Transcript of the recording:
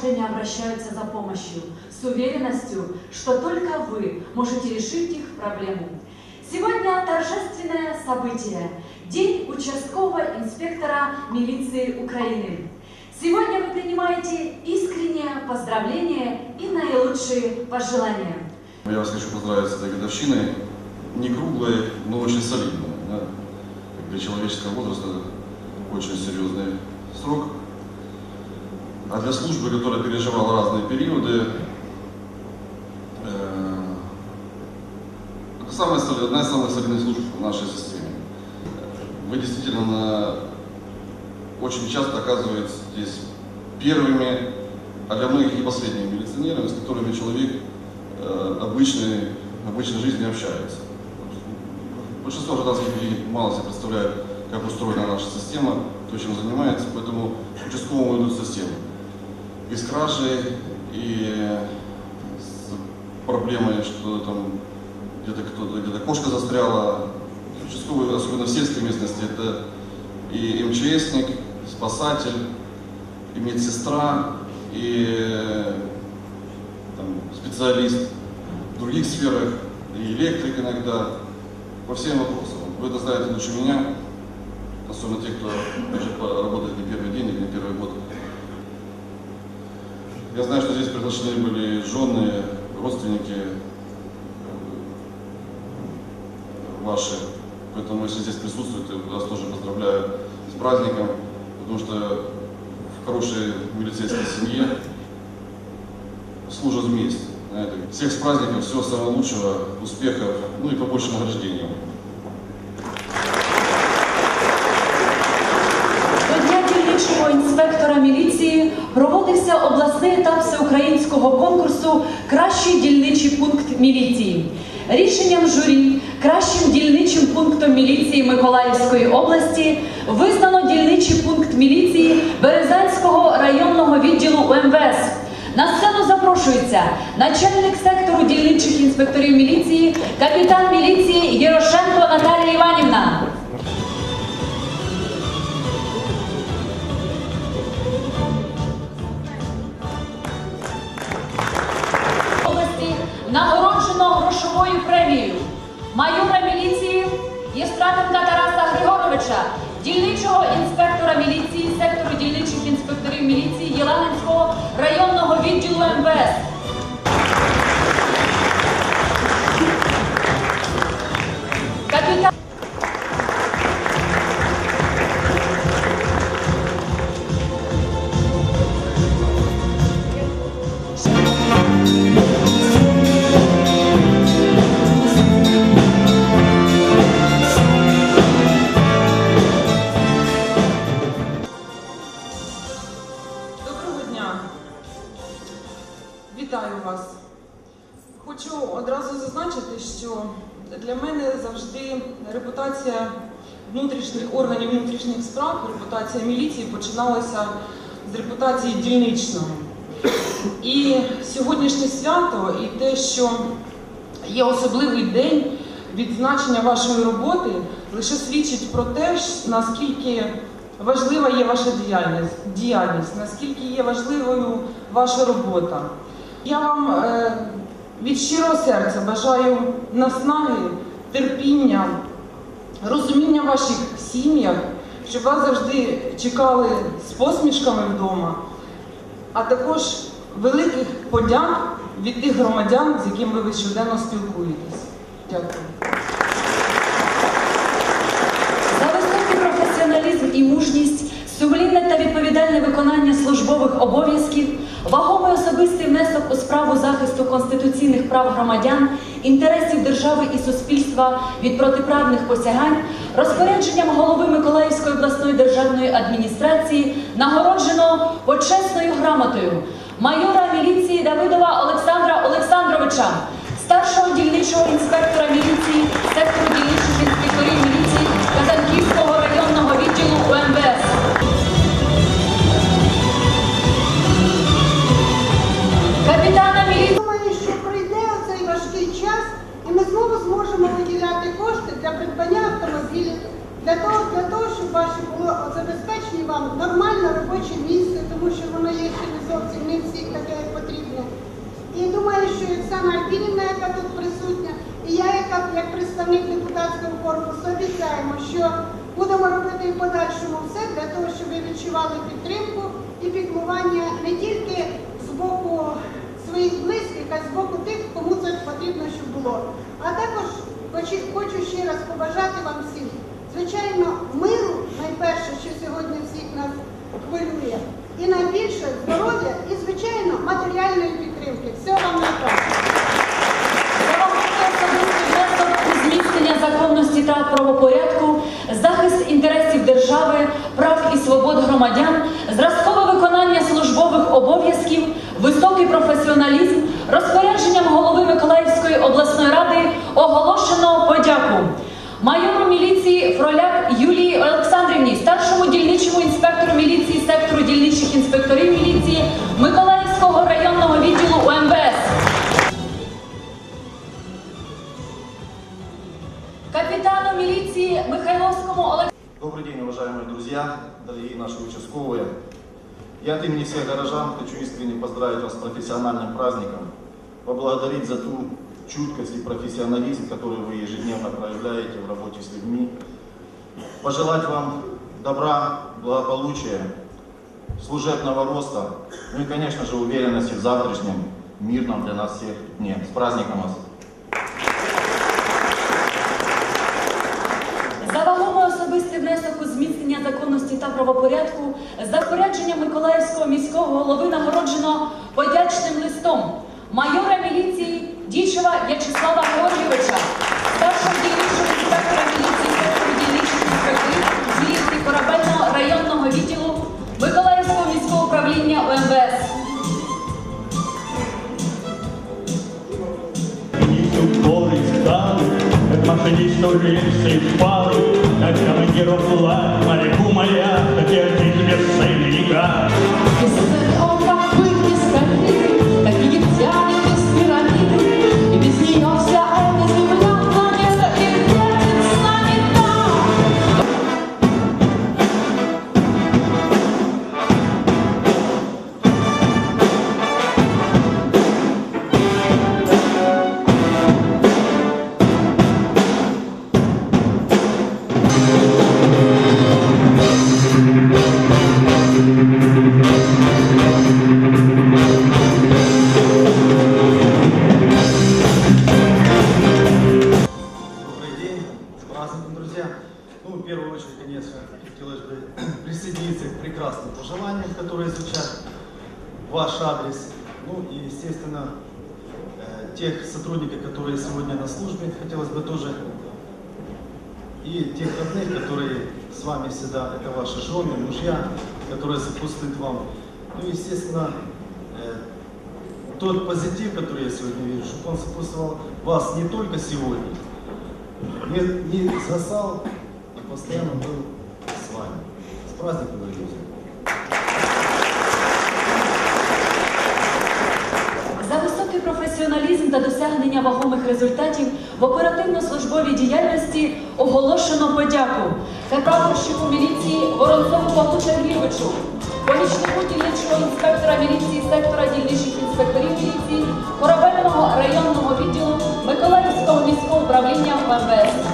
к вам граждане обращаются за помощью, с уверенностью, что только вы можете решить их проблему. Сегодня торжественное событие – День участкового инспектора милиции Украины. Сегодня вы принимаете искреннее поздравление и наилучшие пожелания. Я вас хочу поздравить с этой годовщиной. Не круглой, но очень солидной. да. Для человеческого возраста очень серьезный срок. А для службы, которая переживала разные периоды, э, это самая, одна из самых солидных служб в нашей системе. Вы действительно на- очень часто оказываетесь здесь первыми, а для многих и последними милиционерами, с которыми человек э, обычной, обычной жизни общается. Большинство гражданских людей мало себе представляют, как устроена наша система, то, чем занимается, поэтому участковому идут всем. И с кражей, и с проблемой, что там где-то кто-то, где-то кошка застряла. Участковый, особенно в сельской местности, это и МЧСник, спасатель, и медсестра, и там, специалист в других сферах, и электрик иногда, по всем вопросам. Вы это знаете лучше меня, особенно те, кто уже работает не первый день или не первый год. Я знаю, что здесь приглашены были жены, родственники э, ваши, поэтому если здесь присутствуете, вас тоже поздравляю с праздником, потому что в хорошей милицейской семье служат вместе. знаете. Всех с праздником, всего самого лучшего, успехов, ну и побольше награждения. До Дня дільничого інспектора міліції Проводився обласний етап всеукраїнського конкурсу Кращий дільничий пункт міліції. Рішенням журі кращим дільничим пунктом міліції Миколаївської області визнано дільничий пункт міліції Березанського районного відділу УМВС. На сцену запрошується начальник сектору дільничих інспекторів міліції, капітан міліції Єрошенко Наталія Іванівна. Грошовою премією майора міліції Єстратенка Тараса Григоровича, дільничого інспектора міліції сектору дільничих інспекторів міліції Єланинського районного відділу МВС. Капітан вас. Хочу одразу зазначити, що для мене завжди репутація внутрішніх органів внутрішніх справ, репутація міліції починалася з репутації дільничної. І сьогоднішнє свято, і те, що є особливий день відзначення вашої роботи, лише свідчить про те, наскільки важлива є ваша діяльність, діяльність, наскільки є важливою ваша робота. Я вам е, від щирого серця бажаю наснаги, терпіння, розуміння в ваших сім'ях, щоб вас завжди чекали з посмішками вдома, а також великих подяк від тих громадян, з якими ви щоденно спілкуєтесь. Дякую. За високий професіоналізм і мужність, сумлінне та відповідальне виконання службових обов'язків, вагомий особистий внесок у справу захисту конституційних прав громадян, інтересів держави і суспільства від протиправних посягань, розпорядженням голови Миколаївської обласної державної адміністрації нагороджено почесною грамотою майора міліції Давидова Олександра Олександровича, старшого дільничого інспектора міліції сектору дільничих для того, для того, щоб ваше було забезпечені вам нормальне робоче місце, тому що воно є ще не зовсім не всіх таке, як потрібно. І думаю, що Оксана Альпінівна, яка тут присутня, і я, яка як представник депутатського корпусу, обіцяємо, що будемо робити і подальшому все для того, щоб ви відчували підтримку і піклування не тільки з боку своїх близьких, а з боку тих, кому це потрібно, щоб було. А також хочу ще раз побажати вам всім звичайно, миру, найперше, що сьогодні всіх нас хвилює, і найбільше здоров'я і, звичайно, матеріальної підтримки. Всього вам найкраще. Зміцнення законності та правопорядку, захист інтересів держави, прав і свобод громадян, зразкове виконання службових обов'язків, високий професіоналізм, розпорядженням голови Миколаївської обласної ради оголошено подяку Майору міліції Фроляк Юлії Олександрівні, старшому дільничому інспектору міліції сектору дільничих інспекторів міліції Миколаївського районного відділу УМВС. Капітану міліції Михайловському Олександру. Добрый день, уважаемые друзья, дорогие наши участковые. Я от имени всех горожан хочу искренне поздравить вас с профессиональным праздником, поблагодарить за ту чуткость и профессионализм, который вы ежедневно проявляете в работе с людьми, пожелать вам добра, благополучия, служебного роста, ну и, конечно же, уверенности в завтрашнем мирном для нас всех дне. С праздником вас! За вагомий особистий внесок у зміцнення законності та правопорядку за порядженням Миколаївського міського голови нагороджено подячним листом майора міліції Дічева В'ячеслава Георгійовича, первую очередь, конечно, хотелось бы присоединиться к прекрасным пожеланиям, которые звучат в ваш адрес. Ну и, естественно, э, тех сотрудников, которые сегодня на службе, хотелось бы тоже и тех родных, которые с вами всегда, это ваши жены, мужья, которые сопутствуют вам. Ну, и, естественно, э, тот позитив, который я сегодня вижу, чтобы он сопутствовал вас не только сегодня, не, не сосал, а постоянно был с вами. С праздником, друзья! За високий професіоналізм та досягнення вагомих результатів в оперативно-службовій діяльності оголошено подяку прапорщику міліції Воронцову Павлу Сергійовичу, помічнику дільничого інспектора міліції сектора дільничих інспекторів міліції корабельного районного відділу Миколаївського міського управління МВС.